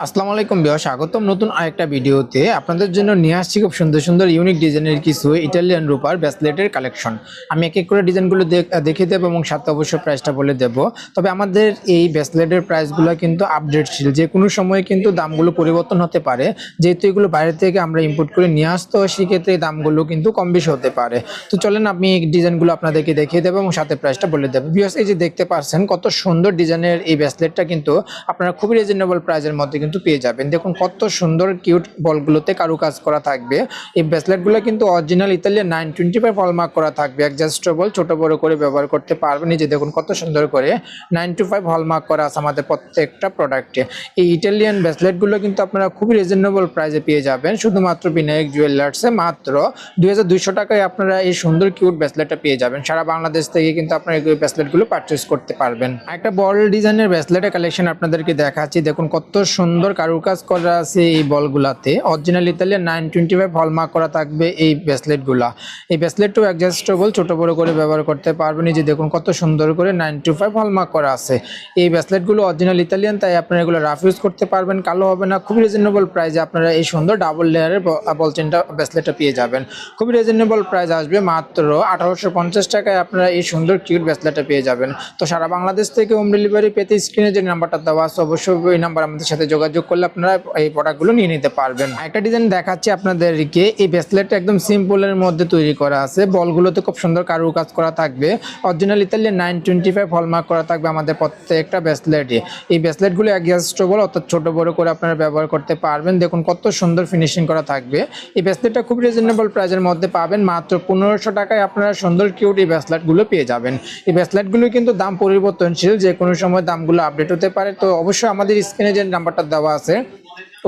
আসসালামু আলাইকুম বিয়া স্বাগতম নতুন আরেকটা ভিডিওতে। আপনাদের জন্য নিয়ে আসছি খুব সুন্দর সুন্দর ইউনিক ডিজাইনের কিছু ইটালিয়ান রূপার ব্যাসলেটের কালেকশন আমি এক এক করে ডিজাইনগুলো দেখ- দেবো এবং সাথে অবশ্য প্রাইসটা বলে দেব। তবে আমাদের এই ব্যাসলেটের প্রাইসগুলো কিন্তু আপডেটশীল যে কোনো সময় কিন্তু দামগুলো পরিবর্তন হতে পারে। যেহেতু এগুলো বাইরে থেকে আমরা ইম্পোর্ট করে নিয়ে আসতে সেক্ষেত্রে দামগুলো কিন্তু কম বেশি হতে পারে। তো চলেন আমি এই ডিজাইনগুলো আপনাদেরকে দেখিয়ে দেবো এবং সাথে প্রাইসটা বলে দেবো। বিকজ এই যে দেখতে পাচ্ছেন কত সুন্দর ডিজাইনের এই ব্যাসলেটটা কিন্তু আপনারা খুবই রিজনেবল প্রাইসের মধ্যে কিন্তু পেয়ে যাবেন। দেখুন কত সুন্দর কিউট বলগুলোতে কারুকাজ করা থাকবে। এই ব্রেসলেটগুলো কিন্তু original Italian nine twenty five hallmark করা থাকবে। অ্যাডজাস্টেবল ছোট, বড় করে ব্যবহার করতে পারবেন। যে দেখুন কত সুন্দর করে নাইন টু ফাইভ হলমার্ক করা আছে আমাদের প্রত্যেকটা প্রোডাক্টে এই ইটালিয়ান ব্রেসলেটগুলো কিন্তু আপনারা খুবই রিজনেবল প্রাইসে পেয়ে যাবেন। শুধুমাত্র বিনায়ক জুয়েলার্সে মাত্র দুই হাজার দুইশো টাকায় আপনারা এই সুন্দর কিউট ব্রেসলেটটা পেয়ে যাবেন। সারা বাংলাদেশ থেকে কিন্তু আপনারা এই ব্রেসলেটগুলো পারচেস করতে পারবেন। একটা বল ডিজাইনের ব্রেসলেটের কালেকশন আপনাদেরকে দেখাচ্ছি। দেখুন কত সুন্দর কারুকাজ করা আছে এই বলগুলাতে। Original Italian nine twenty five hallmark করা থাকবে এই ব্রেসলেটগুলা এই ব্রেসলেটটাও অ্যাডজাস্টেবল ছোট বড় করে ব্যবহার করতে পারবেন। যে দেখুন, কত সুন্দর করে নাইন টু ফাইভ হলমার্ক করা আছে। এই ব্রেসলেটগুলো অরিজিনাল ইতালিয়ান তাই আপনারা এগুলো রাফ ইউজ করতে পারবেন। কালো হবে না, খুবই রিজনেবল প্রাইসে আপনারা এই সুন্দর ডাবল লেয়ারের বল বলচেনটা ব্রেসলেটটা পেয়ে যাবেন। খুবই রিজনেবল প্রাইস আসবে মাত্র আঠারোশো পঞ্চাশ টাকায় আপনারা এই সুন্দর কিউট ব্রেসলেটটা পেয়ে যাবেন। তো সারা বাংলাদেশ থেকে হোম ডেলিভারি পেতে স্ক্রিনে যে নাম্বারটা দেওয়া আছে, অবশ্যই ওই নাম্বার আমাদের সাথে যোগাযোগ করলে আপনারা এই প্রোডাক্টগুলো নিয়ে নিতে পারবেন। একটা ডিজাইন দেখাচ্ছি আপনাদেরকে। এই ব্রেসলেটটা একদম সিম্পলের মধ্যে তৈরি করা আছে। বলগুলোতে খুব সুন্দর কারুকাজ করা থাকবে। Original Italian nine twenty five hallmark করা থাকবে আমাদের প্রত্যেকটা ব্রেসলেটে এই ব্রেসলেটগুলো অ্যাডজাস্টেবল অর্থাৎ ছোট বড় করে আপনারা ব্যবহার করতে পারবেন। দেখুন কত সুন্দর ফিনিশিং করা থাকবে। এই ব্রেসলেটটা খুব রিজনেবল প্রাইসের মধ্যে পাবেন। মাত্র পনেরোশো টাকায় আপনারা সুন্দর কিউট এই ব্রেসলেটগুলো পেয়ে যাবেন। এই ব্রেসলেটগুলো কিন্তু দাম পরিবর্তনশীল। যে কোনো সময় দামগুলো আপডেট হতে পারে। তো অবশ্যই আমাদের স্ক্রিনে যে নাম্বারটা দেওয়া আছে।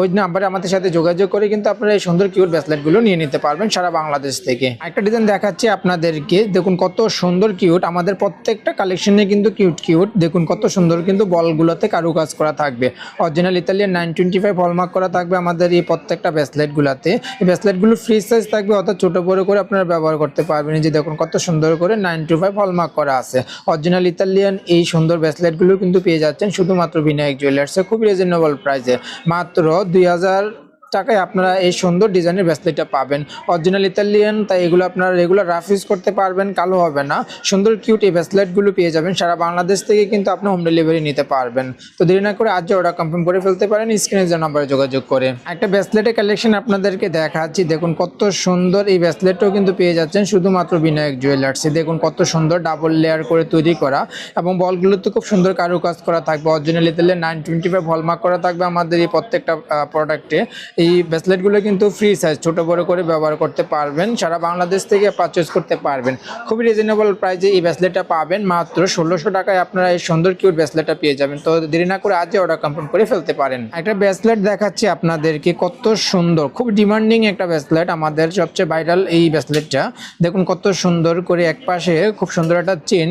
ওই নাম্বারে আমাদের সাথে যোগাযোগ করে কিন্তু আপনারা এই সুন্দর কিউট ব্রেসলেটগুলো নিয়ে নিতে পারবেন সারা বাংলাদেশ থেকে। একটা ডিজাইন দেখাচ্ছি আপনাদেরকে। দেখুন কত সুন্দর কিউট আমাদের প্রত্যেকটা কালেকশনে কিন্তু কিউট কিউট দেখুন কত সুন্দর কিন্তু বলগুলোতে কারুকাজ করা থাকবে। Original Italian nine twenty five hallmark করা থাকবে আমাদের এই প্রত্যেকটা ব্রেসলেটগুলোতে এই ব্রেসলেটগুলো ফ্রি সাইজ থাকবে, অর্থাৎ ছোটো বড় করে আপনারা ব্যবহার করতে পারবেন। যে দেখুন কত সুন্দর করে নাইন টু ফাইভ হলমার্ক করা আছে। অরিজিনাল ইতালিয়ান এই সুন্দর ব্রেসলেটগুলো কিন্তু পেয়ে যাচ্ছেন শুধুমাত্র বিনায়ক জুয়েলার্সে খুব রিজনেবল প্রাইসে মাত্র দুই হাজার টাকায় আপনারা এই সুন্দর ডিজাইনের ব্রেসলেটটা পাবেন। অরিজিনাল ইতালিয়ান তাই এগুলো আপনারা রেগুলার রাফ ইউজ করতে পারবেন, কালো হবে না। সুন্দর কিউট এই ব্রেসলেটগুলো পেয়ে যাবেন। সারা বাংলাদেশ থেকে কিন্তু আপনি হোম ডেলিভারি নিতে পারবেন। তো দেরি না করে আজ অর্ডার কনফার্ম করে ফেলতে পারেন স্ক্রিনে যে নাম্বারে যোগাযোগ করে। একটা ব্রেসলেটের কালেকশন আপনাদেরকে দেখাচ্ছি। দেখুন কত সুন্দর এই ব্রেসলেটটাও কিন্তু পেয়ে যাচ্ছেন শুধুমাত্র বিনায়ক জুয়েলার্সে দেখুন কত সুন্দর ডাবল লেয়ার করে তৈরি করা এবং বলগুলোতে খুব সুন্দর কারুকাজ করা থাকবে। Original Italian nine twenty five hallmark করা থাকবে আমাদের এই প্রত্যেকটা প্রোডাক্টে এই ব্রেসলেটগুলো কিন্তু ফ্রি সাইজ ছোট বড় করে ব্যবহার করতে পারবেন, সারা বাংলাদেশ থেকে পারচেস করতে পারবেন। খুবই রিজনেবল প্রাইসে এই ব্রেসলেটটা পাবেন, মাত্র ষোলোশো টাকায় আপনারা এই সুন্দর কিউট ব্রেসলেটটা পেয়ে যাবেন। তো দেরি না করে আজই অর্ডার কনফার্ম করে ফেলতে পারেন। একটা ব্রেসলেট দেখাচ্ছি আপনাদেরকে, কত সুন্দর, খুব ডিমান্ডিং একটা ব্রেসলেট আমাদের সবচেয়ে ভাইরাল এই ব্রেসলেটটা দেখুন কত সুন্দর করে এক পাশে খুব সুন্দর একটা চেন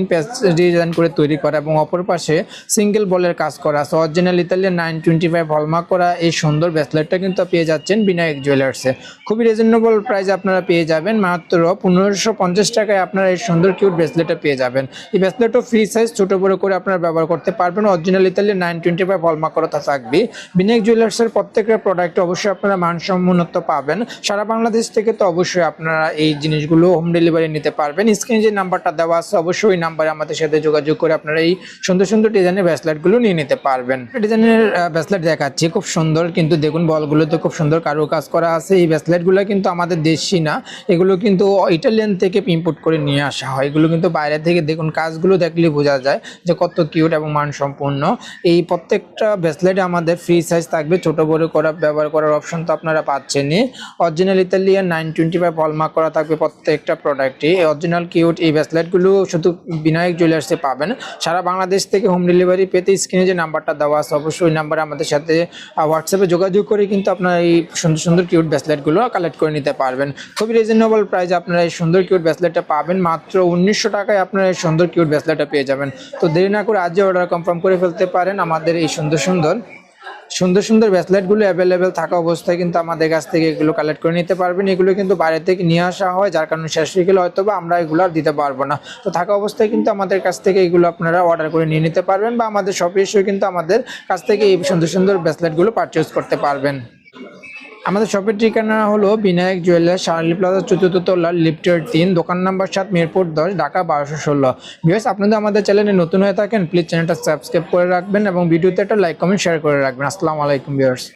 ডিজাইন করে তৈরি করা এবং অপর পাশে সিঙ্গেল বলের কাজ করা। আছে original Italian nine twenty five hallmark করা এই সুন্দর ব্রেসলেটটা কিন্তু পেয়ে যাচ্ছেন বিনায়ক জুয়েলার্সে খুবই রিজনেবল প্রাইসে আপনারা পেয়ে যাবেন। মাত্র পনেরোশো পঞ্চাশ টাকায় আপনারা এই সুন্দর কিউট ব্রেসলেটটা পেয়ে যাবেন। এই ব্রেসলেটও ফ্রি সাইজ ছোটো বড়ো করে আপনারা ব্যবহার করতে পারবেন। Original Italian nine twenty five hallmark করা থাকবে। বিনায়ক জুয়েলার্সের প্রত্যেকটা প্রোডাক্ট অবশ্যই আপনারা মানসম্মত পাবেন। সারা বাংলাদেশ থেকে তো অবশ্যই আপনারা এই জিনিসগুলো হোম ডেলিভারি নিতে পারবেন। স্ক্রিনে যে নাম্বারটা দেওয়া আছে, অবশ্যই ওই নাম্বারে আমাদের সাথে যোগাযোগ করে আপনারা এই সুন্দর সুন্দর ডিজাইনের ব্রেসলেটগুলো নিয়ে নিতে পারবেন। ডিজাইনের ব্রেসলেট দেখাচ্ছি। খুব সুন্দর, কিন্তু দেখুন বলগুলোতে খুব সুন্দর কারও কাজ করা আছে। এই ব্রেসলেটগুলো কিন্তু আমাদের দেশি না। এগুলো কিন্তু ইটালিয়ান থেকে ইম্পোর্ট করে নিয়ে আসা হয়। এগুলো কিন্তু বাইরে থেকে দেখুন, কাজগুলো দেখলে বোঝা যায় যে কত কিউট এবং মানসম্পন্ন। এই প্রত্যেকটা ব্রেসলেট আমাদের ফ্রি সাইজ থাকবে। ছোট, বড় করা, ব্যবহার করার অপশন তো আপনারা পাচ্ছেনই। Original Italian nine twenty five hallmark করা থাকবে প্রত্যেকটা প্রোডাক্টে অরিজিনাল কিউট এই ব্রেসলেটগুলো শুধু বিনায়ক জুয়েলার্সে পাবেন। সারা বাংলাদেশ থেকে হোম ডেলিভারি পেতে স্ক্রিনে যে নাম্বারটা দেওয়া আছে, অবশ্যই নাম্বারে আমাদের সাথে হোয়াটসঅ্যাপে যোগাযোগ করে কিন্তু আপনার এই সুন্দর সুন্দর কিউট ব্রেসলেটগুলো কালেক্ট করে নিতে পারবেন। খুবই রিজনেবল প্রাইসে আপনারা এই সুন্দর কিউট ব্রেসলেটটা পাবেন। মাত্র উনিশশো টাকায় আপনারা এই সুন্দর কিউট ব্রেসলেটটা পেয়ে যাবেন। তো দেরি না করে আজই অর্ডার কনফার্ম করে ফেলতে পারেন। আমাদের এই সুন্দর সুন্দর সুন্দর সুন্দর ব্যাসলেটগুলো অ্যাভেলেবেল থাকা অবস্থায় কিন্তু আমাদের কাছ থেকে এগুলো কালেক্ট করে নিতে পারবেন। এগুলো কিন্তু বাইরে থেকে নিয়ে আসা হয়, যার কারণে শেষ হয়ে গেলে হয়তো বা আমরা এগুলো আর দিতে পারব না। তো থাকা অবস্থায় কিন্তু আমাদের কাছ থেকে এগুলো আপনারা অর্ডার করে নিয়ে নিতে পারবেন বা আমাদের শপে এসেও কিন্তু আমাদের কাছ থেকে এই সুন্দর সুন্দর ব্যাসলেটগুলো পারচেস করতে পারবেন। আমাদের শপের ঠিকানা হলো বিনায়ক জুয়েলার্স শার্লি প্লাজা, চতুর্থ তলা, লিফটের তিন, দোকান নাম্বার সাত, মিরপুর দশ, ঢাকা বারোশো ষোলো। বিকজ আপনাদের আমাদের চ্যানেলে নতুন হয়ে থাকেন প্লিজ চ্যানেলটা সাবস্ক্রাইব করে রাখবেন এবং ভিডিওতে একটা লাইক কমেন্ট শেয়ার করে রাখবেন। আসসালামু আলাইকুম বিয়ার্স